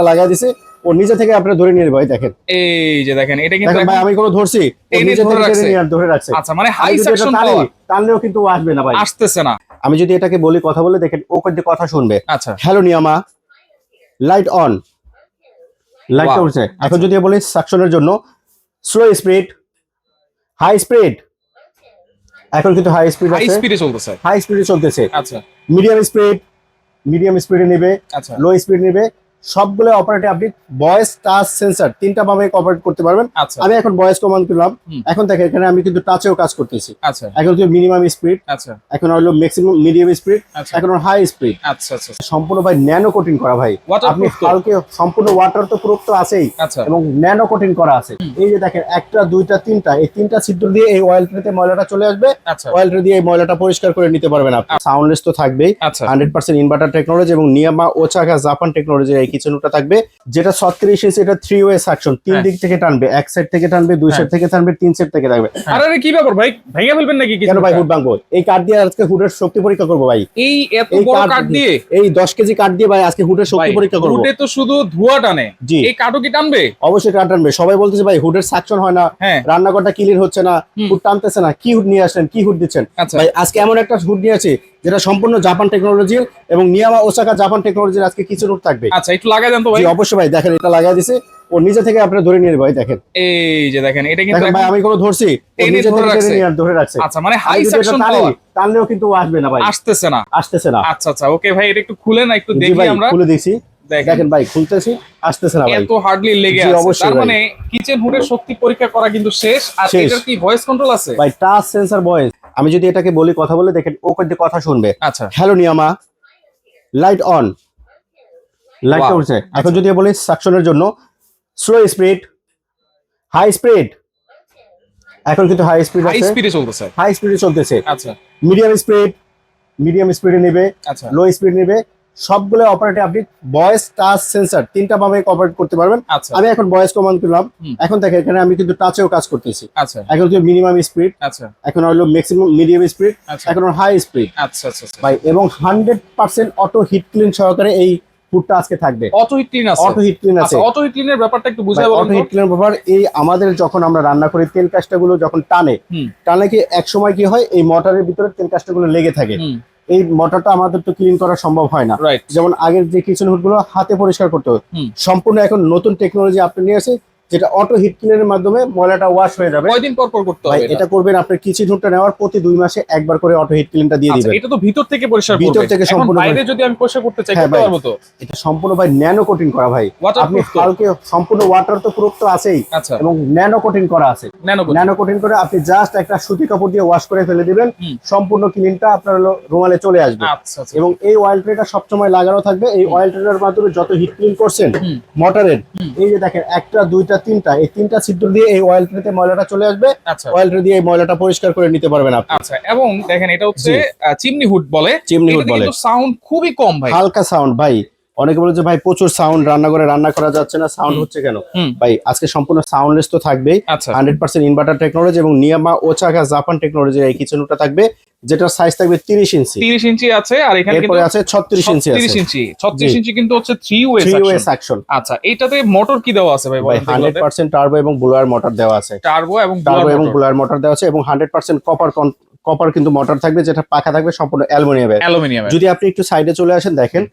লাগাই দিছে। ও নিজে থেকে আপনি ধরে নিয়ে ভাই দেখেন। এই যে দেখেন এটা কিন্তু ভাই আমি কোনো ধরছি ও নিজে ধরে থেকে রাখছে। নিয়ে ধরে রাখছে। আচ্ছা মানে হাই সেকশন পাওয়ার টানলেও কিন্তু আসবে না ভাই। আসতেছে না। আমি যদি এটাকে বলি কথা বলে দেখেন ও কিন্তু কথা শুনবে। আচ্ছা। হ্যালো নিয়ামা। লাইট অন লাইটটা Wow. উঠছে। এখন যদি বলি সাকশনের জন্য স্লো স্পিড হাই স্পিড এখন কিন্তু হাই স্পিড হাই আছে। স্পিডে চলতেছে। হাই স্পিডে চলতেছে। আচ্ছা। মিডিয়াম স্পিড মিডিয়াম স্পিডে নেবে। আচ্ছা। লো স্পিড নেবে। সবগুলো অপারেটে আপনি ভয়েস টাচ সেন্সর তিনটা ভাবে অপারেট করতে পারবেন। আচ্ছা। আমি এখন ভয়েস কমান্ড করলাম এখন দেখেন এখানে আমি কিন্তু টাচেও কাজ করতেছি। আচ্ছা। এখন হচ্ছে মিনিমাম স্পিড আচ্ছা। এখন হলো ম্যাক্সিমাম মিডিয়াম স্পিড এখন হাই স্পিড সম্পূর্ণ ভাই ন্যানো কোটিং করা ভাই। আপনি হালকে সম্পূর্ণ ওয়াটার তো প্রুফ তো আছেই। এবং ন্যানো কোটিং করা আছে। এই যে দেখেন একটা দুইটা তিনটা এই তিনটা ছিদ্র দিয়ে এই অয়েল ট্রেতে ময়লাটা চলে আসবে। অয়েল ট্রে দিয়ে এই ময়লাটা পরিষ্কার করে নিতে পারবেন আপনি। সাউন্ডলেস তো থাকবেই। হান্ড্রেড পার্সেন্ট ইনভার্টার টেকনোলজি এবং নিয়ামা ওচাকা জাপান টেকনোলজির এই কিচেনটা থাকবে যেটা ছত্রিশ ইঞ্চি এটা থ্রি ওয়ে সাকশন তিন হ্যাঁ। দিক থেকে টানবে এক সাইড থেকে টানবে দুই হ্যাঁ। সাইড থেকে টানবে তিন সাইড থেকে টানবে আরে আরে কি ব্যাপার ভাই? ভেঙে ফেলবেন নাকি কিছু কেন ভাই হুড ভাঙবো? এই কাঠ দিয়ে আজকে হুডের শক্তি পরীক্ষা করব ভাই। এই এত বড় কাঠ দিয়ে। এই দশ কেজি কাঠ দিয়ে ভাই আজকে হুডের শক্তি পরীক্ষা করব। হুডে তো শুধু ধোঁয়া টানে। জি। এই কাঠও কি টানবে? অবশ্যই কাঠ টানবে। সবাই বলতেছে ভাই হুডের সাকশন হয় না। হ্যাঁ। রান্নাঘরটা ক্লিন হচ্ছে না। হুড টানতেছে না। কি হুড নিয়ে আসলেন? কি হুড দিচ্ছেন? আচ্ছা। ভাই আজকে এমন একটা হুড নিয়ে আছে যেটা সম্পূর্ণ জাপান টেকনোলজি এবং নিয়ামা ওসাকা জাপান টেকনোলজির আজকে কিছু রুট থাকবে। আচ্ছা একটু লাগাই দেন তো ভাই। অবশ্যই ভাই দেখেন এটা লাগাই দিছে। ও নিজে থেকে আপনি ধরে নিয়ে ভাই দেখেন। এই যে দেখেন এটা কিন্তু ভাই আমি কোনো ধরছি ও নিজে থেকে ধরে রাখছে। আচ্ছা মানে হাই সেকশন পাওয়ার টানলেও কিন্তু আসবে না ভাই। আসতেছে না। আসতেছে না। আচ্ছা আচ্ছা ওকে ভাই এটা একটু খুলে না একটু দেখি আমরা। খুলে দিছি। দেখেন। ভাই খুলতেছি আসতেছে না ভাই। এত হার্ডলি লেগে আছে। তার মানে কিচেন হুডের শক্তি পরীক্ষা করা কিন্তু শেষ আর এটার কি ভয়েস কন্ট্রোল আছে? ভাই টাচ সেন্সর ভয়েস আমি যদি এটাকে বলি কথা বলে দেখেন ও কিন্তু কথা শুনবে। আচ্ছা। হ্যালো নিয়ামা। Light on light. উঠছে। এখন যদি বলি সাকশনের জন্য স্লো স্পিড হাই স্পিড এখন কিন্তু হাই স্পিড হাই স্পিডে চলতেছে। হাই স্পিডে চলতেছে। আচ্ছা। মিডিয়াম স্পিড মিডিয়াম স্পিডে নেবে। আচ্ছা। লো স্পিড নেবে। সবগুলো অপারেটে আপনি ভয়েস টাচ সেন্সার তিনটা ভাবে অপারেট করতে পারবেন। আচ্ছা। আমি এখন ভয়েস কমান্ড করলাম এখন দেখেন এখানে আমি কিন্তু টাচেও কাজ করতেছি। আচ্ছা। এখন কিন্তু মিনিমাম স্পিড আচ্ছা। এখন হলো ম্যাক্সিমাম মিডিয়াম স্পিড এখন হাই স্পিড আচ্ছা আচ্ছা আচ্ছা। ভাই এবং hundred percent auto heat clean সহকারে এই ফুডটা আজকে থাকবে। অটো হিট ক্লিন আছে। অটো হিট ক্লিন আছে। অটো হিট ক্লিনের ব্যাপারটা একটু বুঝাই বলুন অটো হিট তো। ক্লিন ব্যাপার এই আমাদের যখন আমরা রান্না করি তেল কাজটাগুলো যখন টানে টানে কি এক সময় কি হয় এই মোটরের ভিতরে তেল কাজটাগুলো লেগে থাকে। এই মোটরটা আমাদের তো ক্লিন করা সম্ভব হয় না। যেমন আগের যে কিচেন হুডগুলো হাতে পরিষ্কার করতে হবে সম্পূর্ণ এখন নতুন টেকনোলজি আপনি নিয়ে আসে যেটা অটো হিট ক্লিনের মাধ্যমে ময়লাটা ওয়াশ হয়ে যাবে। কয়দিন পর পর করতে হবে এটা? করবেন আপনার কিচেন হুডটা নেওয়ার প্রতি দুই মাসে একবার করে অটো হিট ক্লিনটা দিয়ে আচ্ছা দিবেন। এটা তো ভিতর থেকে পরিষ্কার ভিতর থেকে সম্পূর্ণ বাইরে যদি আমি পরিষ্কার করতে চাই হ্যাঁ করতে। পারব তো? এটা সম্পূর্ণ ভাই ন্যানো কোটিং করা ভাই। আপনি হালকে সম্পূর্ণ ওয়াটার তো প্রুফ তো আছেই আচ্ছা। এবং ন্যানো কোটিং করা আছে। ন্যানো কোটিং করে আপনি জাস্ট একটা সুতি কাপড় দিয়ে ওয়াশ করে ফেলে দিবেন সম্পূর্ণ ক্লিনটা আপনার হলো রুমালে চলে আসবে। আচ্ছা এবং এই অয়েল ট্রেটা সবসময় লাগানো থাকবে। এই অয়েল ট্রেটার মাধ্যমে যত হিট ক্লিন করছেন। মোটরের এই যে দেখেন একটা দুইটা তিনটা এই তিনটা ছিদ্র দিয়ে এই অয়েল ট্রেতে ময়লাটা চলে আসবে। আচ্ছা। অয়েল ট্রে দিয়ে এই ময়লাটা পরিষ্কার করে নিতে পারবেন আপনি। আচ্ছা এবং দেখেন এটা হচ্ছে চিমনি হুড বলে। চিমনি হুড বলে। সাউন্ড খুবই কম ভাই। হালকা সাউন্ড ভাই। অনেকে বলে যে ভাই প্রচুর সাউন্ড রান্না করে রান্না করা যাচ্ছে না সাউন্ড হচ্ছে কেন? ভাই আজকে সম্পূর্ণ সাউন্ডলেস তো থাকবেই। আচ্ছা। হান্ড্রেড পার্সেন্ট ইনভার্টার টেকনোলজি এবং নিয়ামা ওচাকা জাপান টেকনোলজি এই কিচেনটা থাকবে। যেটার সাইজ থাকবে তিরিশ ইঞ্চি। 30 ইঞ্চি আছে আর এখানে কিন্তু আছে ছত্রিশ ইঞ্চি 36 আছে। ইঞ্চি। 36 ইঞ্চি কিন্তু হচ্ছে 3 way three way section suction আচ্ছা এইটাতে মোটর কি দেওয়া আছে ভাই ভাই বলেন হান্ড্রেড পার্সেন্ট টার্বো এবং বুলার মোটর দেওয়া আছে। টার্বো এবং টার্বো এবং বুলার মোটর দেওয়া আছে এবং হান্ড্রেড পার্সেন্ট কপার কপার কিন্তু মোটর থাকবে যেটা পাখা থাকবে সম্পূর্ণ অ্যালুমিনিয়ামের। অ্যালুমিনিয়াম যদি আপনি একটু সাইডে চলে আসেন দেখেন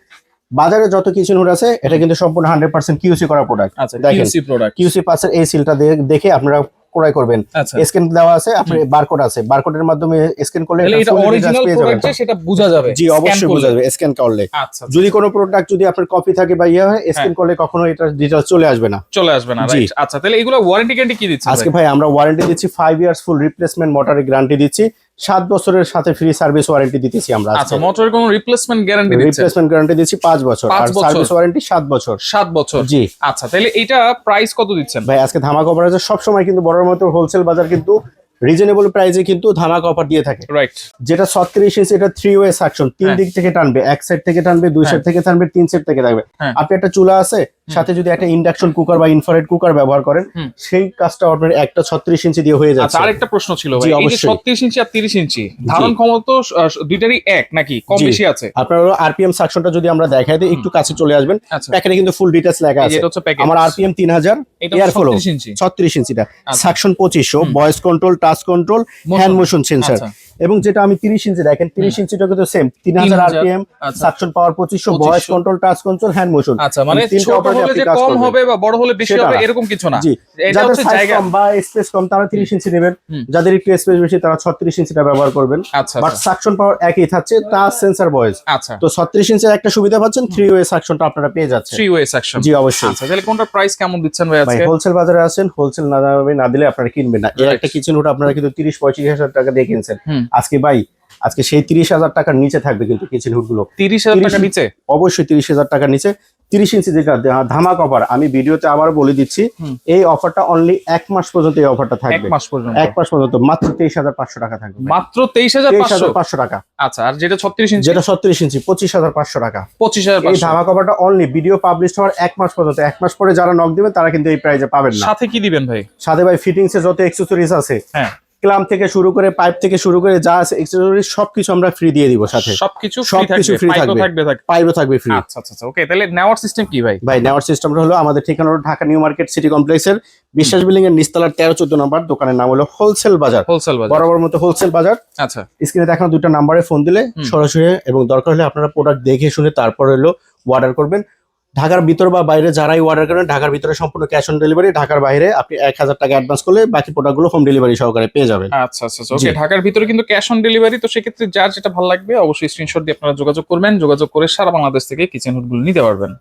বাজারে যত কিচেন হুড আছে এটা কিন্তু সম্পূর্ণ হান্ড্রেড পার্সেন্ট কিউসি করা প্রোডাক্ট আচ্ছা দেখেন। কিউসি প্রোডাক্ট কিউসি পাসের এই সিলটা দেখে আপনারা ক্রয় করবেন। আচ্ছা। স্ক্যান দেওয়া আছে আপনি বারকোড আছে। বারকোডের মাধ্যমে স্ক্যান করলে এটা অরিজিনাল। প্রোডাক্ট সেটা বোঝা যাবে জি অবশ্যই বোঝা যাবে স্ক্যান করলে। আচ্ছা যদি কোনো প্রোডাক্ট যদি আপনার কপি থাকে বা ইয়ে হয়। স্ক্যান করলে কখনো এটা ডিটেলস চলে আসবে না। চলে আসবে না রাইট আচ্ছা তাহলে এগুলো ওয়ারেন্টি গ্যারান্টি কি দিচ্ছে আজকে ভাই? আমরা ওয়ারেন্টি দিচ্ছি 5 ইয়ার্স ফুল রিপ্লেসমেন্ট মোটরের গ্যারান্টি দিচ্ছি। সাত বছরের সাথে ফ্রি সার্ভিস ওয়ারেন্টি দিতেছি আমরা আচ্ছা মোটরের কোনো রিপ্লেসমেন্ট গ্যারান্টি দিচ্ছে রিপ্লেসমেন্ট গ্যারান্টি দিচ্ছি পাঁচ বছর। আর সার্ভিস ওয়ারেন্টি সাত বছর। সাত বছর। জি। আচ্ছা তাহলে এইটা প্রাইস কত দিচ্ছেন? ভাই আজকে ধামাক অফার আছে। সবসময় কিন্তু বড় মতো হোলসেল বাজার কিন্তু রিজনেবল প্রাইসে কিন্তু ধামাক অফার দিয়ে থাকে। রাইট যেটা ছত্রিশ ইঞ্চি এটা থ্রি ওয়ে সাকশন তিন হ্যাঁ। দিক থেকে টানবে এক সাইড থেকে টানবে দুই হ্যাঁ। সাইড থেকে টানবে তিন সাইড থেকে টানবে হ্যাঁ। আপনি একটা চুলা আছে সাথে যদি একটা ইন্ডাকশন কুকার বা ইনফ্রারেড কুকার ব্যবহার করেন সেই কাজটা আপনার একটা ছত্রিশ ইঞ্চি দিয়ে হয়ে আচ্ছা যাচ্ছে আরেকটা প্রশ্ন ছিল ভাই। এই যে অবশ্যই। ছত্রিশ ইঞ্চি আর তিরিশ ইঞ্চি ধারণ ক্ষমতা তো, দুইটারই এক নাকি? কম বেশি আছে? আপনার আরপিএম সাকশনটা যদি আমরা দেখাই দিই একটু কাছে চলে আসবেন। আচ্ছা। প্যাকেটে কিন্তু ফুল ডিটেলস লেখা আছে। আমার আরপিএম তিন হাজার এটা এয়ার ফ্লো ছত্রিশ ইঞ্চি। ছত্রিশ ইঞ্চিটা। আচ্ছা। সাকশন পঁচিশশো হুম। Voice control touch control hand motion sensor আচ্ছা। এবং যেটা আমি তিরিশ ইঞ্চি দেখেন তিরিশ ইঞ্চিটা কিন্তু সেম তিন হাজার 3000 আরপিএম সাকশন পাওয়ার পঁচিশশো 2500 voice control touch control hand motion আচ্ছা মানে তিনটা কম হবে বা বড় হলে বেশি হবে এরকম কিছু না। জি। যাদের সাইজ কম বা স্পেস কম তারা তিরিশ ইঞ্চি নেবেন। যাদের একটু স্পেস বেশি তারা ছত্রিশ ইঞ্চিটা ব্যবহার করবেন। বাট সাকশন পাওয়ার একই থাকছে টাচ সেন্সর ভয়েস আচ্ছা। তো ছত্রিশ ইঞ্চের একটা সুবিধা পাচ্ছেন থ্রি ওয়ে সাকশনটা আপনারা পেয়ে যাচ্ছেন। থ্রি ওয়ে সেকশন জি অবশ্যই। আচ্ছা তাহলে কোনটার প্রাইস কেমন দিচ্ছেন ভাই আজকে? হোলসেল বাজারে আছেন হোলসেল না দামে না দিলে আপনারা কিনবেন না। এর একটা কিচেন হুড আপনারা কিন্তু তিরিশ পঁয়ত্রিশ হাজার টাকা দিয়ে কিনছেন। আজকে ভাই আজকে সেই তিরিশ হাজার টাকার নিচে থাকবে কিন্তু কিচেন হুডগুলো। তিরিশ হাজার টাকা 30 নিচে? অবশ্যই তিরিশ হাজার টাকার নিচে। তিরিশ ইঞ্চি যেটা ধামাক অফার আমি ভিডিওতে আবার বলে দিচ্ছি এই অফারটা অনলি এক মাস পর্যন্ত এই অফারটা এক থাকবে। মাস পর্যন্ত। এক মাস পর্যন্ত মাত্র তেইশ হাজার পাঁচশো টাকা থাকবে মাত্র তেইশ হাজার পাঁচশো? টাকা। আচ্ছা আর যেটা ছত্রিশ ইঞ্চি? যেটা ছত্রিশ ইঞ্চি পঁচিশ হাজার পাঁচশো টাকা। পঁচিশ হাজার এই ধামাক অফারটা অনলি ভিডিও পাবলিশ হওয়ার এক মাস পর্যন্ত। এক মাস পরে যারা নক দিবেন তারা কিন্তু এই প্রাইজে পাবেন না। সাথে কি দিবেন ভাই? সাথে ভাই ফিটিংস এর যত এক্সেসরিজ আছে হ্যাঁ। ক্লাম থেকে শুরু করে পাইপ থেকে শুরু করে যা আছে এক্সেসরিজ সবকিছু আমরা ফ্রি দিয়ে দিব সাথে। সবকিছু ফ্রি সবকিছু পাইপও থাকবে। পাইপও থাকবে ফ্রি আচ্ছা আচ্ছা আচ্ছা ওকে তাহলে নেওয়ার সিস্টেম কি ভাই? ভাই নেওয়ার সিস্টেমটা হলো আমাদের ঠিকানা হলো ঢাকা নিউ মার্কেট সিটি কমপ্লেক্সের বিশ্বাস বিল্ডিং এর নিস্তালার তেরো চোদ্দ নম্বর দোকানের নাম হলো হোলসেল বাজার। হোলসেল বাজার। বরাবর মতো হোলসেল বাজার। আচ্ছা। স্ক্রিনে দেখানো দুটো নাম্বারে ফোন দিলে সরাসরি এবং দরকার হলে আপনারা প্রোডাক্ট দেখে শুনে তারপর হলো অর্ডার করবেন। ঢাকার ভিতর বা বাইরে যারাই অর্ডার করেন ঢাকার ভিতরে সম্পূর্ণ ক্যাশ অন ডেলিভারি ঢাকার বাইরে আপনি এক হাজার টাকা অ্যাডভান্স করলে বাকি প্রোডাক্টগুলো হোম ডেলিভারি সহকারে পেয়ে যাবেন। আচ্ছা আচ্ছা ওকে ঢাকার ভিতরে কিন্তু ক্যাশ অন ডেলিভারি তো সেক্ষেত্রে যার যেটা ভালো লাগবে অবশ্যই স্ক্রিনশট দিয়ে আপনারা যোগাযোগ করবেন। যোগাযোগ করে সারা বাংলাদেশ থেকে কিচেন হুডগুলো নিতে পারবেন।